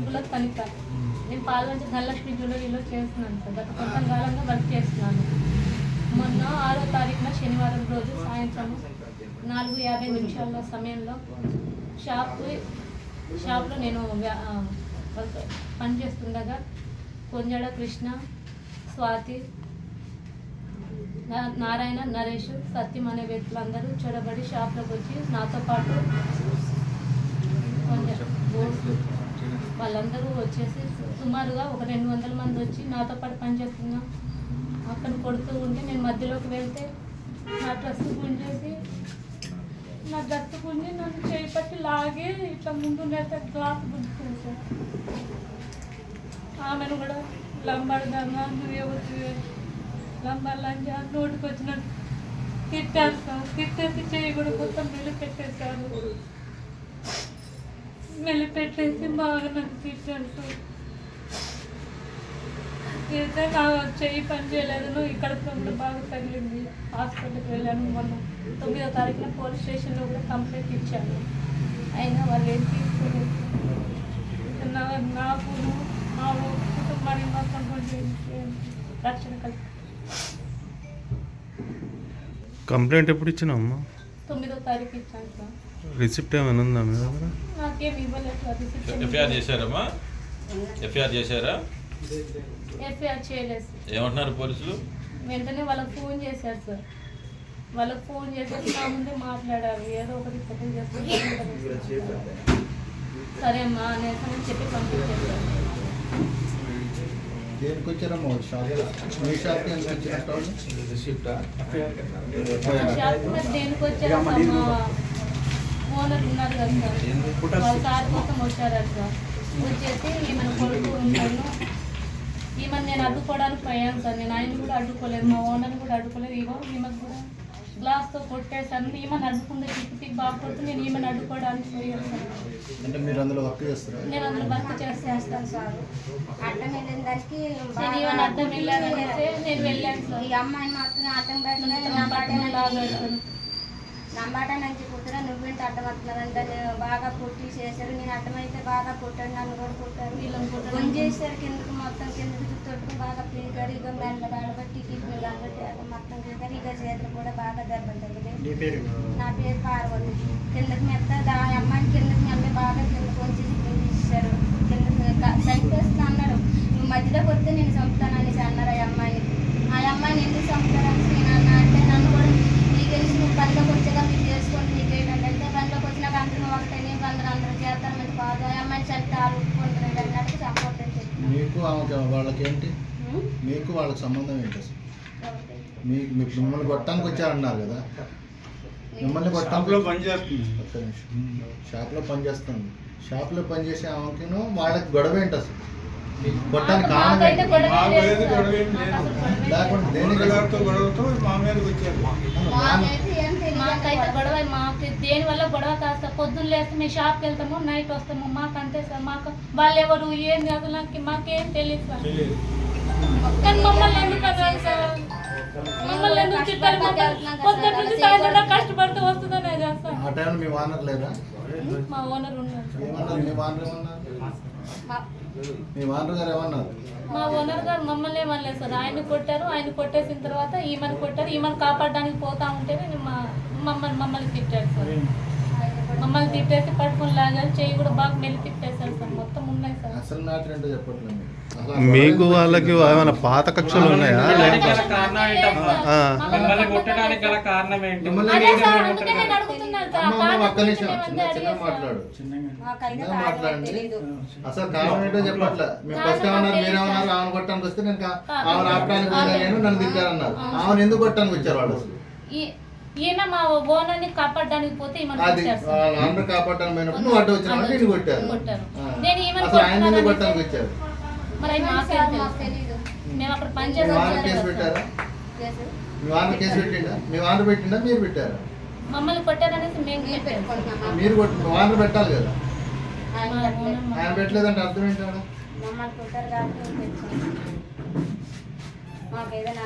బుల్లత్ కనిక నేను పాల్వంచి ధనలక్ష్మి జ్యువెలరీలో చేస్తున్నాను సార్. గత కొంత కాలంగా వర్క్ చేస్తున్నాను. మొన్న ఆరో తారీఖున శనివారం రోజు సాయంత్రం నాలుగు యాభై నిమిషాల సమయంలో షాప్ షాప్లో నేను పనిచేస్తుండగా కొంజడ కృష్ణ స్వాతి నారాయణ నరేష్ సత్యం అనే వ్యక్తులందరూ చూడబడి షాప్లోకి వచ్చి నాతో పాటు కొంచెం బోర్డ్స్ వాళ్ళందరూ వచ్చేసి సుమారుగా ఒక రెండు వందల మంది వచ్చి నాతో పాటు పనిచేస్తున్నాం అక్కడ కొడుతూ ఉంటే నేను మధ్యలోకి వెళ్తే నా డ్రెస్ గుంజేసి నా డ్రెస్ గుంజి నన్ను చేయి పట్టి లాగి ఇట్లా ముందు నేత గ్లాస్ గుంజుతుంది సార్. ఆమెను కూడా లంబాడదామా నువ్వే వచ్చి నోటికి వచ్చినట్టు తిట్టారు సార్. తిట్టేసి చేయి కూడా మొత్తం మెల్లి పెట్టేశారు మెల్లి పెట్టేసి బాగా నన్ను తిట్టారు సార్ తిడితే నా చెయ్యి పని చేయలేదు. నువ్వు ఇక్కడ కూడా బాగా తగిలింది. హాస్పిటల్కి వెళ్ళాను మొన్న. తొమ్మిదో తారీఖున పోలీస్ స్టేషన్లో కూడా కంప్లైంట్ ఇచ్చాను అయినా వాళ్ళు ఏం తీసుకోలేదు. నాకు మా కుటుంబానికి మొత్తం రక్షణ కలిగి కంప్లైంట్ ఎప్పుడు ఇచ్చినావమ్మా తొమ్మిదో తారీఖు ఇచ్చాను సార్. రిసిప్ట్ ఏమైనా ఉందా మీ దగ్గర? ఎఫ్ఐఆర్ చేశారమ్మా? ఎఫ్ఐఆర్ చేశారా? ఎఫ్ఐఆర్ చేయలేదు సార్. ఏమంటున్నారు పోలీసులు? వెంటనే వాళ్ళకి ఫోన్ చేశారు సార్. వాళ్ళకి ఫోన్ చేసేసి నా ముందే మాట్లాడారు. ఏదో ఒకటి సెటిల్ చేస్తే సరే అమ్మా అనేసి అని చెప్పి పంపించేశారు దేనికి వచ్చారమ్మా షాప్ మీ షాప్కి దేనికి వచ్చారు మా ఓనర్ ఉన్నారు కదా సార్. వాళ్ళ సార్ కోసం వచ్చారట సార్. వచ్చేసి ఈమెను కొడుకు ఉన్నాను ఈమెను నేను అడ్డుకోవడానికి పోయాను సార్. నేను ఆయన కూడా అడ్డుకోలేదు మా ఓనర్ కూడా అడ్డుకోలేదు. ఇగో ఈమెకు కూడా గ్లాస్తో కొట్టేశాను. ఈమెను అడ్డుకుంటే టిక్ టిక్ బాగా కొడుతూ నేను ఈమెను అడ్డుకోవడానికి పోయాను సార్. అంటే మీరు అందులో వర్క్ చేస్తారా? నేను అందులో వర్క్ చేస్తాను సార్. అడ్డం వెళ్ళిన దానికి నేను ఈమెను అడ్డం వెళ్ళానంటే నేను వెళ్ళాను సార్. ఈ అమ్మాయిని మాత్రం అడ్డం పెట్టిన నా బట్టలు లాగేస్తాను నంబాట నుంచి కుట్టిన నువ్వేంటి అడ్డం వస్తున్నావంటే నేను బాగా కుట్టి చేశారు. నేను అడ్డమైతే బాగా కుట్టాడు నన్ను కూడా కుట్టారు వీళ్ళని కొట్టడం. గుంజేశారు కిందకి మొత్తం. కిందకి చుట్టూ బాగా పీకారు ఇక మెల్ల దాడబట్టి కిడ్నీ కాబట్టి మొత్తం పీకారు ఇక చేతులు కూడా బాగా దెబ్బలు తగిలి. నా పేరు పార్వతి. కిందకి మెత్త దా ఆ అమ్మాయిని కిందకి మెల్ల బాగా కిందకి వచ్చి గుంజేశారు. కిందకి చంపేస్తా అన్నారు నువ్వు మధ్యలోకి వస్తే నేను చంపుతాననేసి అన్నారు ఆ అమ్మాయిని ఆ అమ్మాయిని ఎందుకు చంపుతారని నేను అన్నా అంటే నన్ను కూడా నీకు తెలిసి నువ్వు పనిలోకి వచ్చాక మీరు చేసుకోండి నీకేంటంటే అయితే పనిలోకి వచ్చినాక అందరూ ఒకటే నీకు అందరూ అందరూ చేస్తారు మంచి కాదు ఆ అమ్మాయిని చంపి ఆడుకుంటున్నాడు అన్నట్టు చంపొద్దని చెప్పి ఆమెకి వాళ్ళకి ఏంటి మీకు వాళ్ళకి సంబంధం ఏంటి అసలు? మీకు మీకు మిమ్మల్ని కొట్టడానికి వచ్చారన్నారు కదా? మిమ్మల్ని కొట్టడానికి పని చేస్తుంది. ఒక్క నిమిషం. షాప్లో పని చేస్తుంది. షాప్లో పని చేసే ఆమెకిను వాళ్ళకి గొడవ ఏంటి అసలు? కొట్టడానికి కారణం మాకైతే? గొడవ మాకు సార్. ఏం ఏం దేని వల్ల గొడవ కాదు సార్. పొద్దున్న లేస్తే మేము షాప్కి వెళ్తాము నైట్ వస్తాము. మాకు అంతే సార్. మాకు వాళ్ళు ఎవరు ఏంది అసలు నాకు మాకేం తెలియదు సార్. కానీ మమ్మల్ని ఎందుకు అన్నారు? సార్ మమ్మల్ని ఎందుకు పొద్దున్న నుంచి సాయంత్రం కష్టపడుతూ వస్తుందనే చేస్తాం ఆ టైంలో మీ వానర్ లేరా మా ఓనర్ ఉన్నారు ఏమన్నారు? మీ వానర్ ఏమన్నారు? మీ వానర్ గారు ఏమన్నారు? మా ఓనర్ గారు మమ్మల్ని ఏమనలేదు సార్. ఆయన్ని కొట్టారు. ఆయన కొట్టేసిన తర్వాత ఈమెను కొట్టారు. ఈమెను కాపాడడానికి పోతా ఉంటేనే మా మమ్మల్ని మమ్మల్ని తిట్టాడు సార్. మమ్మల్ని తిట్టేసి పట్టుకుని లాగారు చెయ్యి కూడా బాగా మెల్లి తిట్టేశారు సార్. మొత్తం ఉన్నాయి సార్. అసలు మ్యాటర్ ఏంటో చెప్పట్లేదు మీకు. వాళ్ళకి ఏమైనా పాత కక్షలు ఉన్నాయా? అసలు కారణం ఏంటో చెప్పట్లే? మేము ఫస్ట్ కారణం ఏమన్నారు అంటే మీరేమన్నారు ఆమెను కొట్టడానికి వస్తే నేను నేను నన్ను తిట్టారన్నారు. ఆమెను ఎందుకు కొట్టడానికి వచ్చారు వాళ్ళు అసలు? ఈ- ఈయన మా ఓనర్ని కాపాడడానికి పోతే ఈమెను అది కొట్టారు పోయినప్పుడు నువ్వు అడ్డు నిన్ను. నేను ఈమెను అసలు ఆయన ఎందుకు కొట్టినానని కొట్టడానికి వచ్చారు? మరి అది మాకేం తెలుసు. మేము అక్కడ పని మీ వాన కేసు చేస్తాం. పెట్టారా చేసు. మీ వాన కేసు పెట్టిండా? మీ వాన పెట్టిండా? మీరు పెట్టారా? మమ్మల్ని కొట్టారనేసి మేము మేము పెట్టాము. మీరు కొట్టి వాన పెట్టాలి కదా? ఆయన పెట్టలేదంటే అర్థం ఏంటాడు మమ్మల్ని కొట్టారు కాబట్టి మేము మాకు ఏదైనా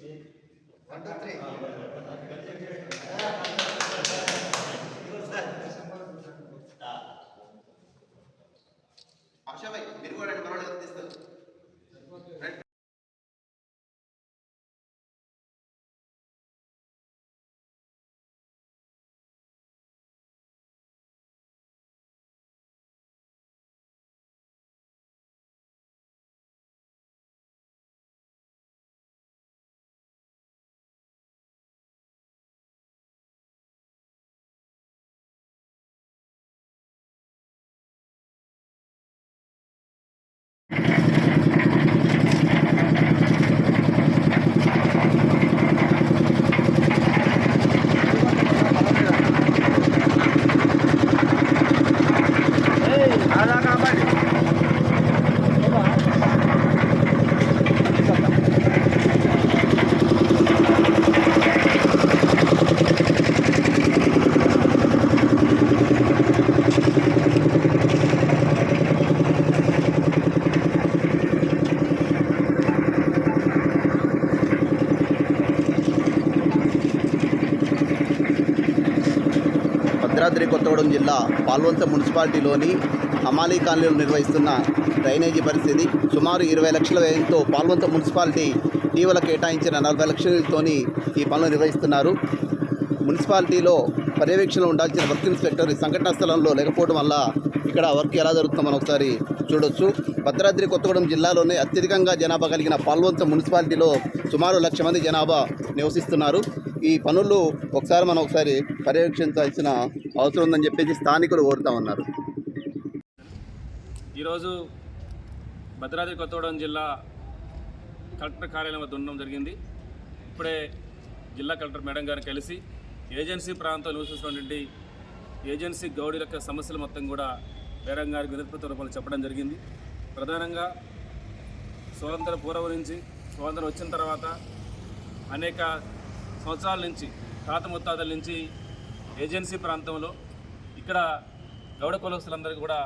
One, two, three. కొత్తగూడెం జిల్లా పాల్వంచ మున్సిపాలిటీలోని హమాలీ కాలనీలో నిర్వహిస్తున్న డ్రైనేజీ పరిస్థితి సుమారు ఇరవై లక్షల వ్యయంతో పాల్వంచ మున్సిపాలిటీ ఇటీవల కేటాయించిన నలభై లక్షలతోని ఈ పనులు నిర్వహిస్తున్నారు. మున్సిపాలిటీలో పర్యవేక్షణలో ఉండాల్సిన వర్క్ ఇన్స్పెక్టర్ ఈ సంఘటనా స్థలంలో లేకపోవడం వల్ల ఇక్కడ వర్క్ ఎలా జరుగుతుందో మనం ఒకసారి చూడొచ్చు. భద్రాద్రి కొత్తగూడెం జిల్లాలోనే అత్యధికంగా జనాభా కలిగిన పాల్వంచ మున్సిపాలిటీలో సుమారు లక్ష మంది జనాభా నివసిస్తున్నారు. ఈ పనులు ఒకసారి మనం ఒకసారి పర్యవేక్షించాల్సిన అవసరం ఉందని చెప్పేసి స్థానికులు కోరుతా ఉన్నారు. ఈరోజు భద్రాద్రి కొత్తగూడెం జిల్లా కలెక్టర్ కార్యాలయం వద్ద ఉండడం జరిగింది. ఇప్పుడే జిల్లా కలెక్టర్ మేడం గారిని కలిసి ఏజెన్సీ ప్రాంతంలో నివసిస్తున్నటువంటి ఏజెన్సీ గౌడీల యొక్క సమస్యలు మొత్తం కూడా మేడం గారికి వినతిపత్ర రూపంలో చెప్పడం జరిగింది. ప్రధానంగా స్వతంత్ర పూర్వం నుంచి స్వాతంత్రం వచ్చిన తర్వాత అనేక సంవత్సరాల నుంచి తాత ముత్తాతల నుంచి ఏజెన్సీ ప్రాంతంలో ఇక్కడ గౌడ కులస్తులందరికీ కూడా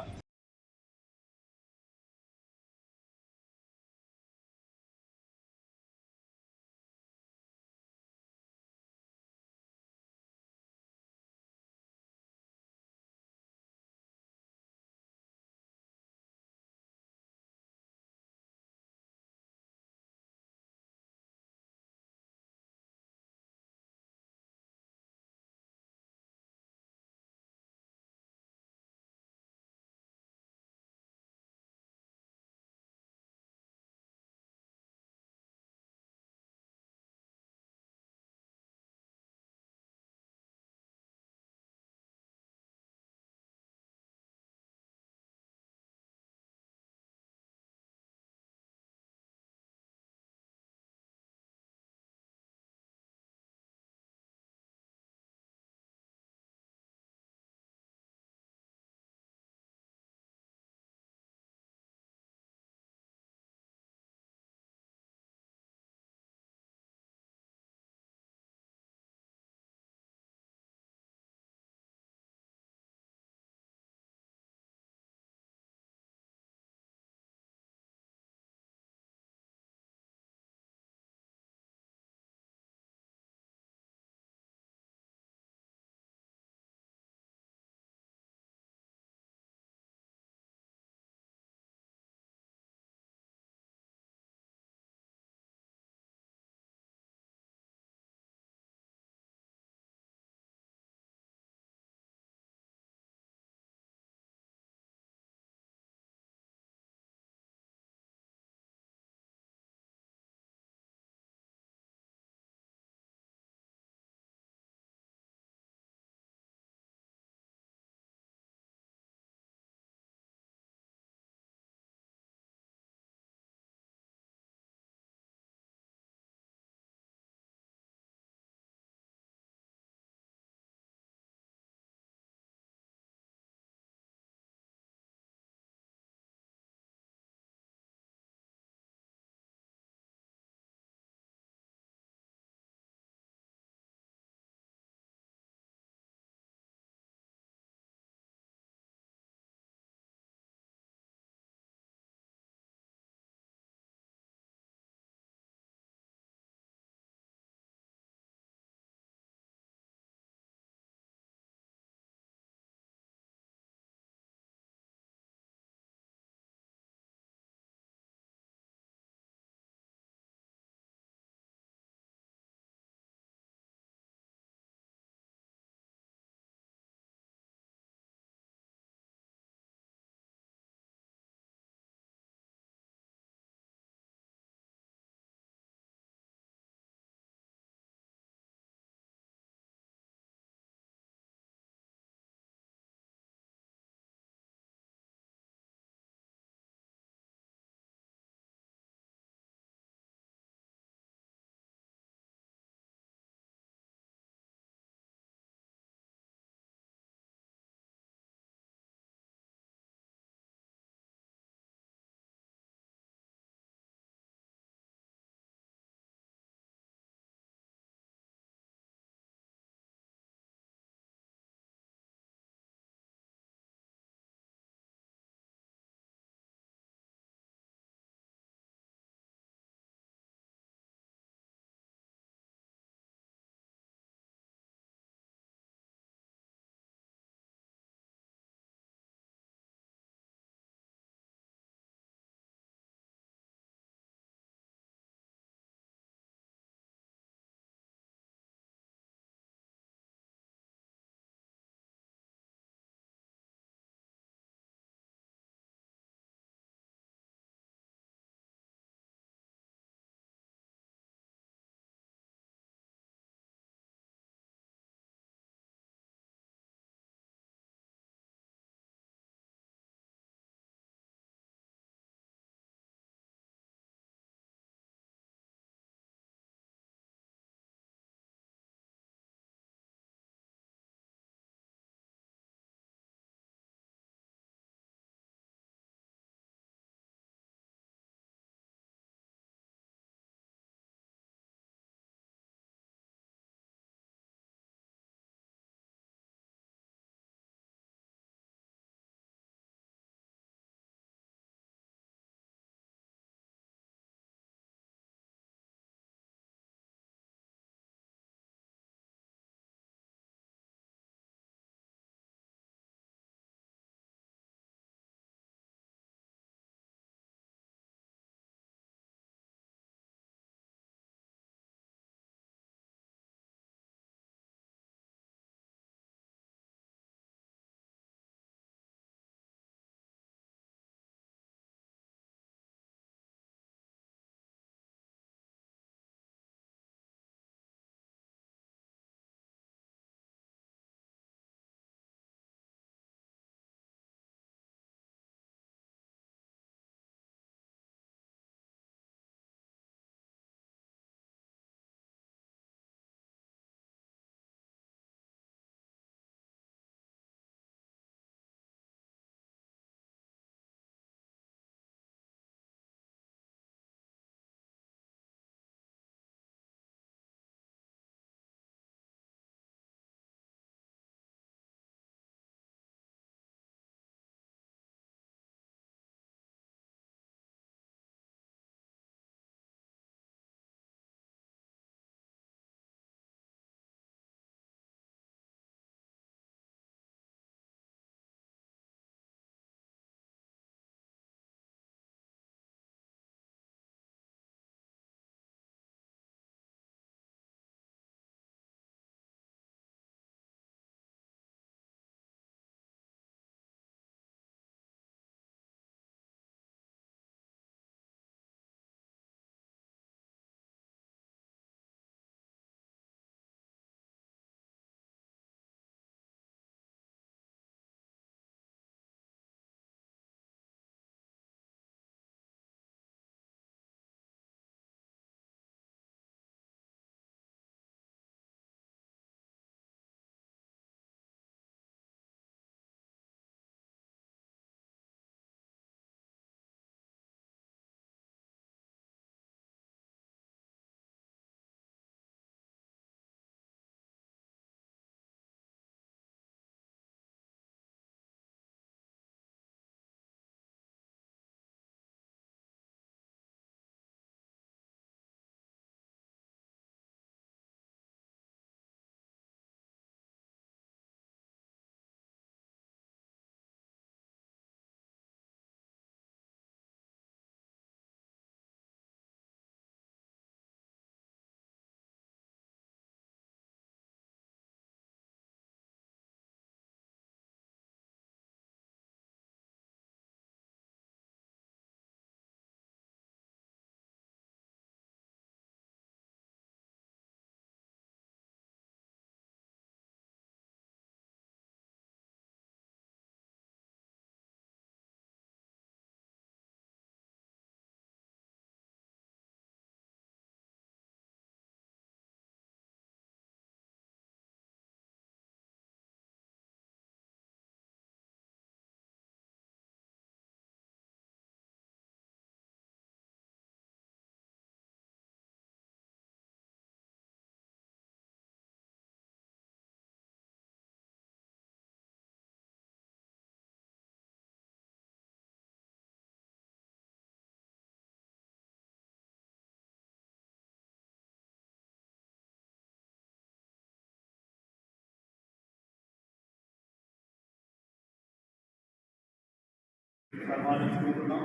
సన్మానించుకుంటున్నాం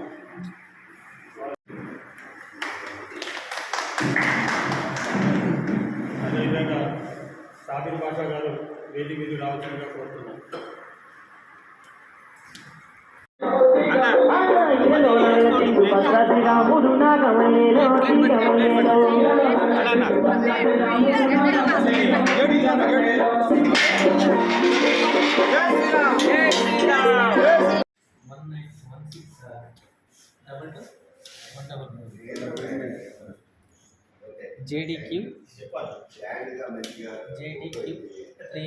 అదేవిధంగా సాబిర్ భాష గారు వేదిక మీద రావాల్సిందిగా కోరుతున్నాం. Double two one double JDQ JDQ three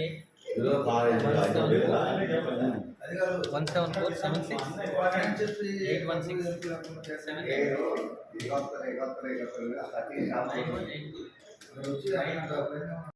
one seven four seven six eight one six seven nine one eight